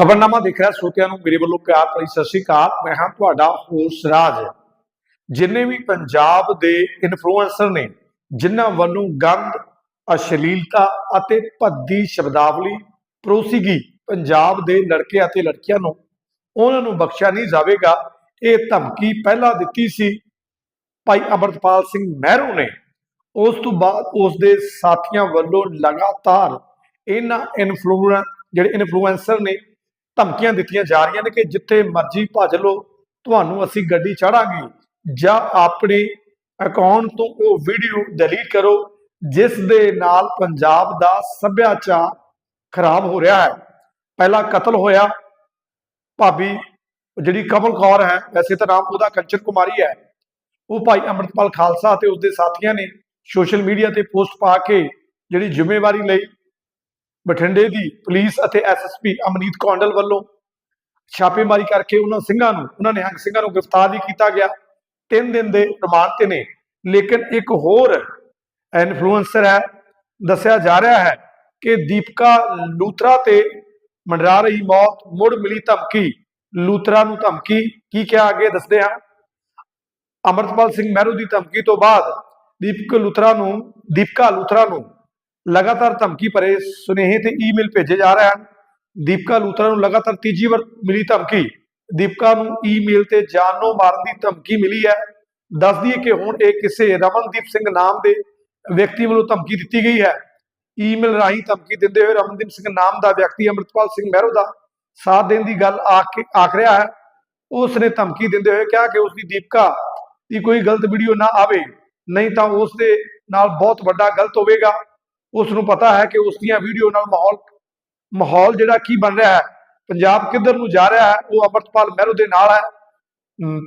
ਖਬਰਨਾਮਾ ਦੇਖ ਰਿਹਾ, ਸੋਤਿਆਂ ਨੂੰ ਮੇਰੇ ਵੱਲੋਂ ਪਿਆਰ ਭਰੀ ਸਤਿ ਸ਼੍ਰੀ ਅਕਾਲ। ਮੈਂ ਹਾਂ ਤੁਹਾਡਾ ਹੋਸ਼ ਰਾਜ। ਜਿੰਨੇ ਵੀ ਪੰਜਾਬ ਦੇ ਇਨਫਲੂਐਂਸਰ ਨੇ, ਜਿਨ੍ਹਾਂ ਵੱਲੋਂ ਗੰਦ ਅਸ਼ਲੀਲਤਾ ਅਤੇ ਭੱਦੀ ਸ਼ਬਦਾਵਲੀ ਪਰੋਸੀ ਪੰਜਾਬ ਦੇ ਲੜਕੇ ਅਤੇ ਲੜਕੀਆਂ ਨੂੰ, ਉਹਨਾਂ ਨੂੰ ਬਖਸ਼ਿਆ ਨਹੀਂ ਜਾਵੇਗਾ। ਇਹ ਧਮਕੀ ਪਹਿਲਾਂ ਦਿੱਤੀ ਸੀ ਭਾਈ ਅਮਰਤਪਾਲ ਸਿੰਘ ਮਹਿਰੂ ਨੇ। ਉਸ ਤੋਂ ਬਾਅਦ ਉਸ ਦੇ ਸਾਥੀਆਂ ਵੱਲੋਂ ਲਗਾਤਾਰ ਇਹਨਾਂ ਇਨਫਲੂਐਂਸਰ ਜਿਹੜੇ ਇਨਫਲੂਐਂਸਰ ਨੇ ਧਮਕੀਆਂ ਦਿੱਤੀਆਂ ਜਾ ਰਹੀਆਂ ਨੇ ਕਿ ਜਿੱਥੇ ਮਰਜ਼ੀ ਭੱਜ ਲਓ, ਤੁਹਾਨੂੰ ਅਸੀਂ ਗੱਡੀ ਚੜਾਂਗੇ ਜਾਂ ਆਪਣੇ ਅਕਾਊਂਟ ਤੋਂ ਉਹ ਵੀਡੀਓ ਡਿਲੀਟ ਕਰੋ, ਜਿਸ ਦੇ ਨਾਲ ਪੰਜਾਬ ਦਾ ਸੱਭਿਆਚਾਰ ਖਰਾਬ ਹੋ ਰਿਹਾ ਹੈ। ਪਹਿਲਾ ਕਤਲ ਹੋਇਆ। ਭਾਬੀ ਜਿਹੜੀ ਕਮਲ ਕੌਰ ਹੈ, ਵੈਸੇ ਤਾਂ ਨਾਮ ਉਹਦਾ ਕੰਚਨ ਕੁਮਾਰੀ ਹੈ। ਉਹ ਭਾਈ ਅਮਰਤਪਾਲ ਖਾਲਸਾ ਤੇ ਉਸਦੇ ਸਾਥੀਆਂ ਨੇ ਸੋਸ਼ਲ ਮੀਡੀਆ ਤੇ ਪੋਸਟ ਪਾ ਕੇ ਜਿਹੜੀ ਜ਼ਿੰਮੇਵਾਰੀ ਲਈ ਬਠਿੰਡੇ ਦੀ ਪੁਲਿਸ ਅਤੇ ਐਸਐਸਪੀ ਅਮਨੀਤ ਕੌਂਡਲ ਵੱਲੋਂ ਛਾਪੇਮਾਰੀ ਕਰਕੇ ਉਹਨਾਂ ਸਿੰਘਾਂ ਨੂੰ, ਉਹਨਾਂ ਨਿਹੰਗ ਸਿੰਘਾਂ ਨੂੰ ਗ੍ਰਿਫਤਾਰ ਵੀ ਕੀਤਾ ਗਿਆ। ਤਿੰਨ ਦਿਨ ਦੇ ਰਿਮਾਂਡ ਤੇ ਨੇ। ਲੇਕਿਨ ਇੱਕ ਹੋਰ ਇਨਫਲੂਐਂਸਰ ਹੈ, ਦੱਸਿਆ ਜਾ ਰਿਹਾ ਹੈ ਕਿ ਦੀਪਕਾ ਲੂਥਰਾ ਤੇ ਮੰਡਰਾ ਰਹੀ ਮੌਤ ਮੁੜ ਮਿਲੀ ਧਮਕੀ। ਲੂਥਰਾ ਨੂੰ ਧਮਕੀ ਕੀ ਕਿਹਾ ਅੱਗੇ ਦੱਸਦੇ ਹਾਂ। ਅਮਰਤਪਾਲ ਸਿੰਘ ਮਹਿਰੂ ਦੀ ਧਮਕੀ ਤੋਂ ਬਾਅਦ ਦੀਪਕ ਲੂਥਰਾ ਨੂੰ, ਦੀਪਕਾ ਲੂਥਰਾ ਨੂੰ ਲਗਾਤਾਰ ਧਮਕੀ ਭਰੇ ਸੁਨੇਹੇ ਤੇ ਈਮੇਲ ਭੇਜੇ ਜਾ ਰਹੇ ਹਨ। ਦੀਪਕਾ ਲੂਥਰਾ ਨੂੰ ਲਗਾਤਾਰ ਤੀਜੀ ਵਾਰ ਮਿਲੀ ਧਮਕੀ। ਦੀਪਕਾ ਨੂੰ ਈਮੇਲ ਤੇ ਜਾਨੋਂ ਮਾਰਨ ਦੀ ਧਮਕੀ ਮਿਲੀ ਹੈ। ਦੱਸ ਦਈਏ ਕਿ ਹੁਣ ਇਹ ਕਿਸੇ ਰਮਨਦੀਪ ਸਿੰਘ ਨਾਮ ਦੇ ਵਿਅਕਤੀ ਵੱਲੋਂ ਧਮਕੀ ਦਿੱਤੀ ਗਈ ਹੈ। ਈਮੇਲ ਰਾਹੀਂ ਧਮਕੀ ਦਿੰਦੇ ਹੋਏ ਰਮਨਦੀਪ ਸਿੰਘ ਨਾਮ ਦਾ ਵਿਅਕਤੀ ਅਮਰਤਪਾਲ ਸਿੰਘ ਮਹਿਰੋ ਦਾ ਸਾਥ ਦੇਣ ਦੀ ਗੱਲ ਆਖ ਕੇ ਆਖ ਰਿਹਾ ਹੈ। ਉਸ ਨੇ ਧਮਕੀ ਦਿੰਦੇ ਹੋਏ ਕਿਹਾ ਕਿ ਉਸ ਦੀ ਦੀਪਕਾ ਦੀ ਕੋਈ ਗਲਤ ਵੀਡੀਓ ਨਾ ਆਵੇ। ਨਹੀਂ ਤਾਂ ਉਸ ਦੇ ਨਾਲ ਬਹੁਤ ਵੱਡਾ ਗਲਤ ਹੋਵੇਗਾ। ਉਸ ਨੂੰ ਪਤਾ ਹੈ ਕਿ ਉਸ ਦੀਆਂ ਵੀਡੀਓ ਨਾਲ ਮਾਹੌਲ ਮਾਹੌਲ ਜਿਹੜਾ ਕੀ ਬਣ ਰਿਹਾ ਹੈ? ਪੰਜਾਬ ਕਿੱਧਰ ਨੂੰ ਜਾ ਰਿਹਾ ਹੈ? ਉਹ ਅਮਰਤਪਾਲ ਮਹਿਰੂ ਦੇ ਨਾਲ ਹੈ।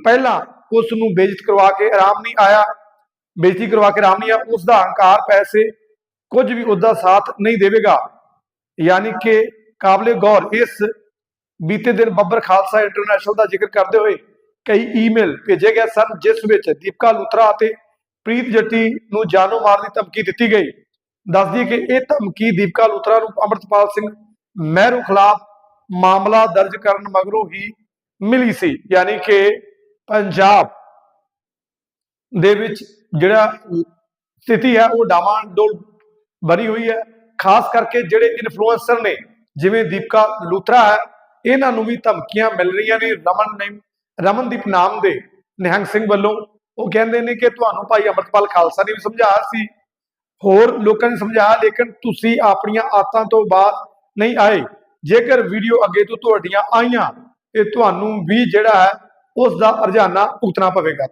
ਪਹਿਲਾਂ ਉਸ ਨੂੰ ਬੇਇੱਜ਼ਤ ਕਰਵਾ ਕੇ ਆਰਾਮ ਨਹੀਂ ਆਇਆ। ਬੇਇੱਜ਼ਤੀ ਕਰਵਾ ਕੇ ਆਰਾਮ ਨਹੀਂ ਆਇਆ। ਉਸ ਦਾ ਹੰਕਾਰ ਪੈਸੇ ਕੁਝ ਵੀ ਉਹਦਾ ਸਾਥ ਨਹੀਂ ਦੇਵੇਗਾ। ਯਾਨੀ ਕਿ ਕਾਬਲੇ ਗੌਰ ਇਸ ਬੀਤੇ ਦਿਨ ਬੱਬਰ ਖਾਲਸਾ ਇੰਟਰਨੈਸ਼ਨਲ ਦਾ ਜ਼ਿਕਰ ਕਰਦੇ ਹੋਏ ਕਈ ਈਮੇਲ ਭੇਜੇ ਗਏ ਸਨ, ਜਿਸ ਵਿੱਚ ਦੀਪਕਾ ਲੁਥਰਾ ਅਤੇ ਪ੍ਰੀਤ ਜੱਟੀ ਨੂੰ ਜਾਨੋਂ ਮਾਰਨ ਦੀ ਧਮਕੀ ਦਿੱਤੀ ਗਈ। ਦੱਸ ਦਈਏ ਕਿ ਇਹ ਧਮਕੀ ਦੀਪਕਾ ਲੂਥਰਾ ਨੂੰ ਅਮਰਤਪਾਲ ਸਿੰਘ ਮਹਿਰੂ ਖਿਲਾਫ ਮਾਮਲਾ ਦਰਜ ਕਰਨ ਮਗਰੋਂ ਹੀ ਮਿਲੀ ਸੀ। ਯਾਨੀ ਕਿ ਪੰਜਾਬ ਦੇ ਵਿੱਚ ਜਿਹੜਾ ਸਥਿਤੀ ਹੈ, ਉਹ ਡਾਮਾਡੋਲ ਬਣੀ ਹੋਈ ਹੈ। ਖਾਸ ਕਰਕੇ ਜਿਹੜੇ ਇਨਫਲੂਐਂਸਰ ਨੇ, ਜਿਵੇਂ ਦੀਪਕਾ ਲੂਥਰਾ ਹੈ, ਇਹਨਾਂ ਨੂੰ ਵੀ ਧਮਕੀਆਂ ਮਿਲ ਰਹੀਆਂ ਨੇ। ਰਮਨ ਨੇ, ਰਮਨਦੀਪ ਨਾਮ ਦੇ ਨਿਹੰਗ ਸਿੰਘ ਵੱਲੋਂ ਉਹ ਕਹਿੰਦੇ ਨੇ ਕਿ ਤੁਹਾਨੂੰ ਭਾਈ ਅਮਰਤਪਾਲ ਖਾਲਸਾ ਨੇ ਵੀ ਸਮਝਾਇਆ ਸੀ ਹੋਰ ਲੋਕਾਂ ਨੇ ਸਮਝਾਇਆ ਲੇਕਿਨ ਤੁਸੀਂ ਆਪਣੀਆਂ ਆਤਾਂ ਤੋਂ ਬਾਅਦ ਨਹੀਂ ਆਏ। ਜੇਕਰ ਵੀਡੀਓ ਅੱਗੇ ਤੋਂ ਤੁਹਾਡੀਆਂ ਆਈਆਂ, ਤੇ ਤੁਹਾਨੂੰ ਵੀ ਜਿਹੜਾ ਹੈ ਉਸ ਦਾ ਅਰਜਾਨਾ ਭੁਗਤਣਾ ਪਵੇਗਾ।